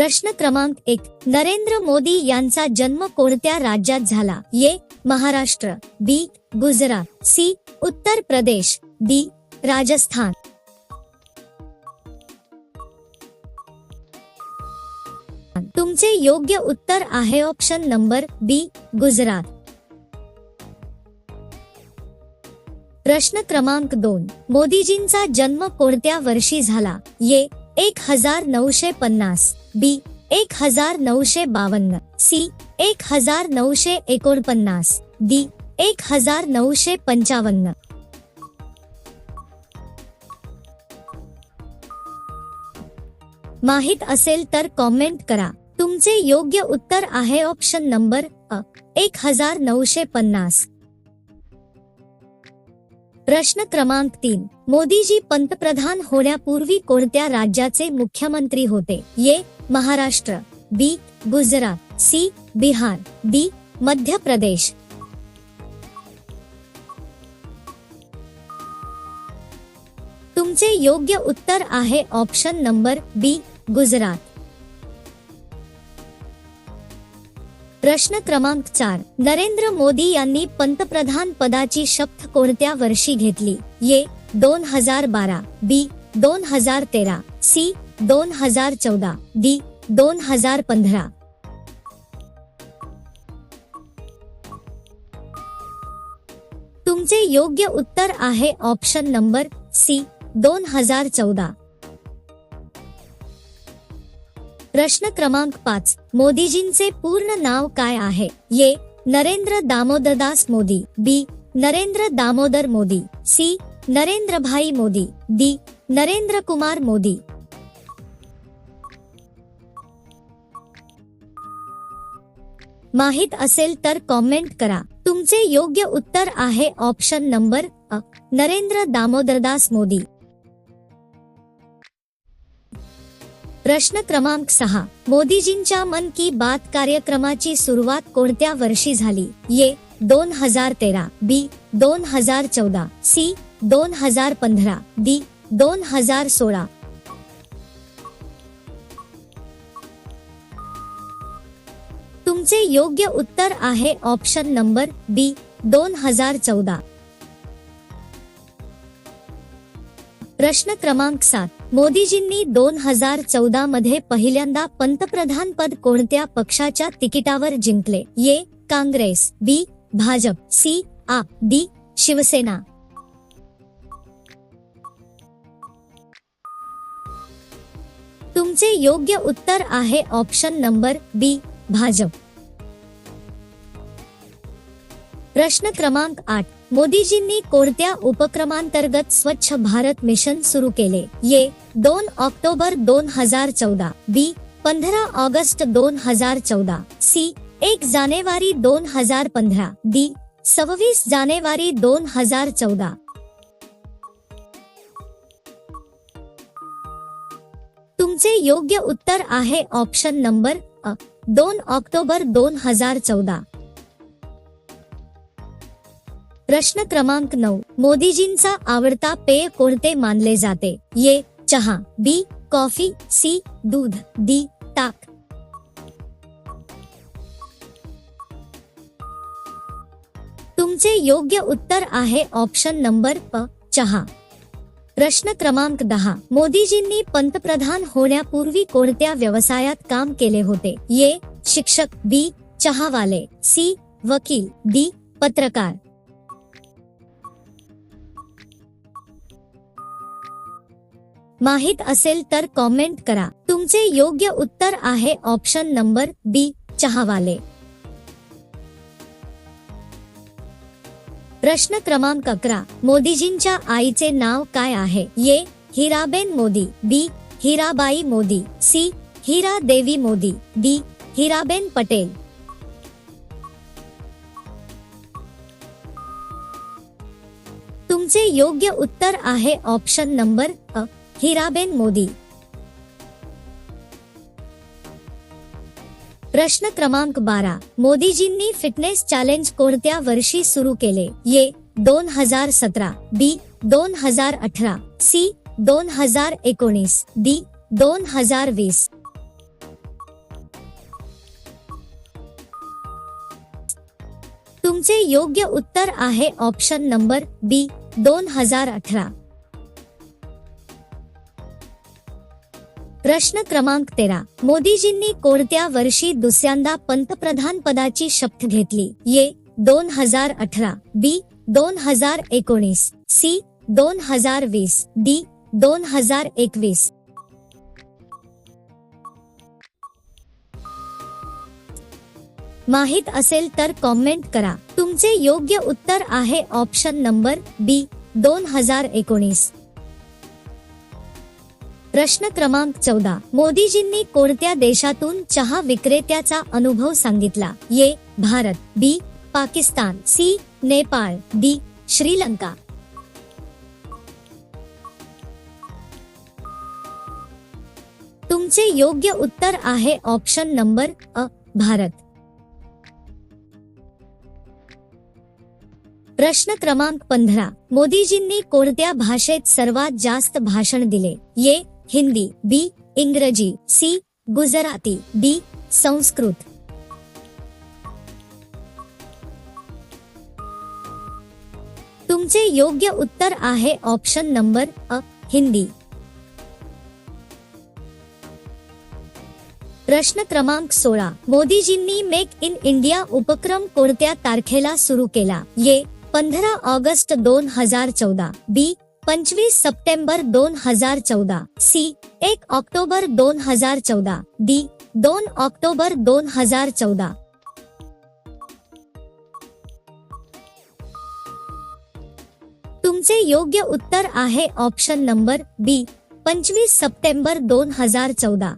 प्रश्न क्रमांक एक. नरेंद्र मोदी यांचा जन्म कोणत्या राज्यात झाला? ये Maharashtra. B. Gujarat. C. Uttar Pradesh. D. Rajasthan. तुमचे योग्य उत्तर आहे ऑप्शन नंबर बी. गुजरात. प्रश्न क्रमांक दोन. मोदीजींचा जन्म कोणत्या वर्षी झाला? ये एक हजार नऊशे पन्नास. बी एक हजार नऊशे बावन्न. सी एक हजार नऊशे एकोणपन्नास. डी एक हजार नऊशे पंचावन्न. माहीत असेल तर कॉमेंट करा. तुमचे योग्य उत्तर आहे ऑप्शन नंबर अ एक हजार नऊशे पन्नास. प्रश्न क्रमांक तीन. मोदीजी पंतप्रधान होण्यापूर्वी कोणत्या राज्याचे मुख्यमंत्री होते? A Maharashtra, B. Gujarat, C. Bihar, D. Madhya Pradesh. तुमचे योग्य उत्तर आहे ऑप्शन नंबर बी, गुजरात. प्रश्न क्रमांक चार. नरेंद्र मोदी यांनी पंतप्रधान पदाची शपथ कोणत्या वर्षी घेतली? ये दोन हजार बारा. बी. दोन हजार तेरा. सी. दोन हजार चौदा. डी. दोन हजार पंधरा. तुमचे योग्य उत्तर आहे ऑप्शन नंबर सी. दोन हजार चौदा. प्रश्न क्रमांक पाच. मोदीजींचे पूर्ण नाव काय आहे? A Narendra Damodardas Modi. B. Narendra Damodar Modi. C. Narendra bhai Modi. D. Narendra Kumar Modi. माहित असेल तर कॉमेंट करा. तुमचे योग्य उत्तर आहे ऑप्शन नंबर अ. नरेंद्र दामोदरदास मोदी. प्रश्न क्रमांक सहा. मोदीजींच्या मन की बात कार्यक्रमाची सुरुवात कोणत्या वर्षी झाली? ये दोन हजार तेरा. बी. दोन हजार चौदा. सी. दोन हजार पंधरा. डी. दोन हजार सोळा. तुमचे योग्य उत्तर आहे ऑप्शन नंबर बी. दोन हजार चौदा. प्रश्न क्रमांक सात. मोदीजींनी दोन हजार चौदा मध्ये पहिल्यांदा पंतप्रधान पद कोणत्या पक्षाच्या तिकिटावर जिंकले? A Congress B. Bhajap C. A D. Shivsena. तुमचे योग्य उत्तर आहे ऑप्शन नंबर बी भाजप. प्रश्न क्रमांक आठ. मोदीजींनी कोणत्या उपक्रमांतर्गत स्वच्छ भारत मिशन सुरू केले? ये दोन ऑक्टोबर दोन हजार चौदा. बी पंधरा ऑगस्ट दोन हजार चौदा. सी एक जानेवारी दोन हजार पंधरा. डी सव्वीस जानेवारी दोन हजार चौदा. तुमचे योग्य उत्तर आहे ऑप्शन नंबर अ दोन ऑक्टोबर दोन हजार चौदा. प्रश्न क्रमांक नऊ. मोदीजींचा आवडता पेय कोणते मानले जाते? ये चहा. बी. कॉफ़ी. सी. दूध. डी. ताक. तुमचे योग्य उत्तर आहे ऑप्शन नंबर प, चहा. प्रश्न क्रमांक दहा. मोदीजींनी पंतप्रधान होण्यापूर्वी कोणत्या व्यवसायात काम केले होते? ये शिक्षक. बी. चहावाले. सी. वकील. डी. पत्रकार. माहित असेल तर कॉमेंट करा. तुमचे योग्य उत्तर आहे ऑप्शन नंबर बी चहावाले. प्रश्न क्रमांक अकरा. मोदीजींच्या आईचे नाव काय आहे? A Hiraben Modi. B, Hirabai Modi. C, Hira Devi Modi. D, Hiraben Patel. तुमचे योग्य उत्तर आहे ऑप्शन नंबर अ. हिराबेन मोदी. प्रश्न क्रमांक बारा. मोदीजींनी फिटनेस चॅलेंज कोणत्या वर्षी सुरू केले? ये दोन हजार सतरा. बी दोन हजार अठरा. सी दोन हजार एकोणीस. डी दोन हजार वीस. तुमचे योग्य उत्तर आहे ऑप्शन नंबर बी दोन हजार अठरा. प्रश्न क्रमांक तेरा. मोदीजींनी कोणत्या वर्षी दुसऱ्यांदा पंतप्रधान पदाची शपथ घेतली? ये दोन हजार अठरा बी दोन हजार एकोणीस सी दोन हजार वीस डी दोन हजार एकवीस. माहीत असेल तर कॉमेंट करा. तुमचे योग्य उत्तर आहे ऑप्शन नंबर बी दोन हजार एकोणीस. प्रश्न क्रमांक चौदा. मोदीजींनी कोणत्या देशातून चहा विक्रेत्याचा अनुभव सांगितला? A Bharat B Pakistan C Nepal D Sri Lanka. तुमचे योग्य उत्तर आहे ऑप्शन नंबर अ भारत. प्रश्न क्रमांक पंधरा. मोदीजींनी कोणत्या भाषेत सर्वात जास्त भाषण दिले? ये हिंदी बी इंग्रजी सी गुजराती डी संस्कृत. तुमचे योग्य उत्तर आहे ऑप्शन नंबर अ हिंदी. प्रश्न क्रमांक सोळा. मोदीजींनी मेक इन इंडिया उपक्रम कोणत्या तारखेला सुरू केला? ये पंधरा ऑगस्ट दोन हजार चौदा. बी पंचवीस सप्टेंबर दोन हज़ार चौदा. सी, एक ऑक्टोबर दोन हज़ार चौदा. डी, दोन ऑक्टोबर दोन हज़ार चौदा. तुमचे योग्य उत्तर आहे ऑप्शन नंबर बी पंचवीस सप्टेंबर दोन हज़ार चौदा.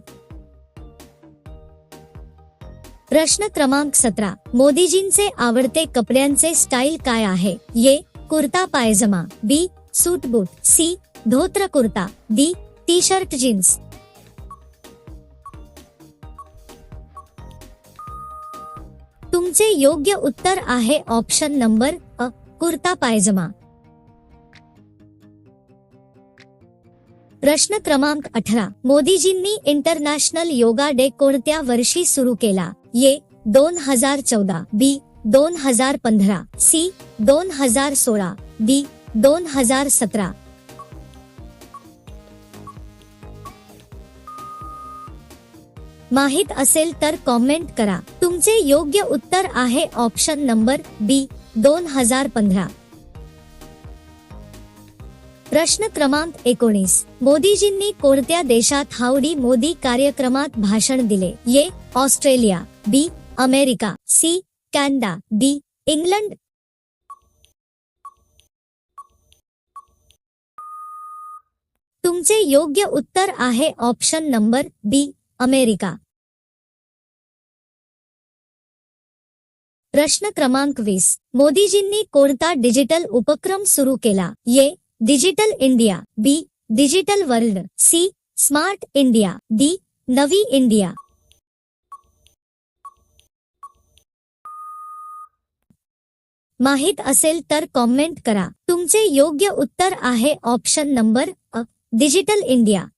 प्रश्न क्रमांक सतरा. मोदीजींचे आवडते कपड्यांचे स्टाईल काय आहे? A kurta, pajama. B suit boot C धोत्र kurta D T shirt jeans. तुमचे योग्य उत्तर आहे ऑप्शन नंबर अ कुर्ता पायजमा. प्रश्न क्रमांक अठरा. मोदीजींनी इंटरनॅशनल योगा डे कोणत्या वर्षी सुरू केला? ये दोन हजार चौदा बी दोन हजार पंधरा सी दोन हजार सोळा डी दोन हजार सतरा. माहीत असेल तर कॉमेंट करा. तुमचे योग्य उत्तर आहे ऑप्शन नंबर बी दोन हजार पंधरा. प्रश्न क्रमांक एकोणीस. मोदीजींनी कोणत्या देशात हावडी मोदी कार्यक्रमात भाषण दिले? A Australia B America C Canada D England तुमचे योग्य उत्तर आहे ऑप्शन नंबर बी, अमेरिका. प्रश्न क्रमांक वीस. मोदीजींनी कोणता डिजिटल उपक्रम सुरू केला? A digital India, B, digital world, C, smart India, D, नवी इंडिया. माहित असेल तर कॉमेंट करा. तुमचे योग्य उत्तर आहे ऑप्शन नंबर अ. Digital India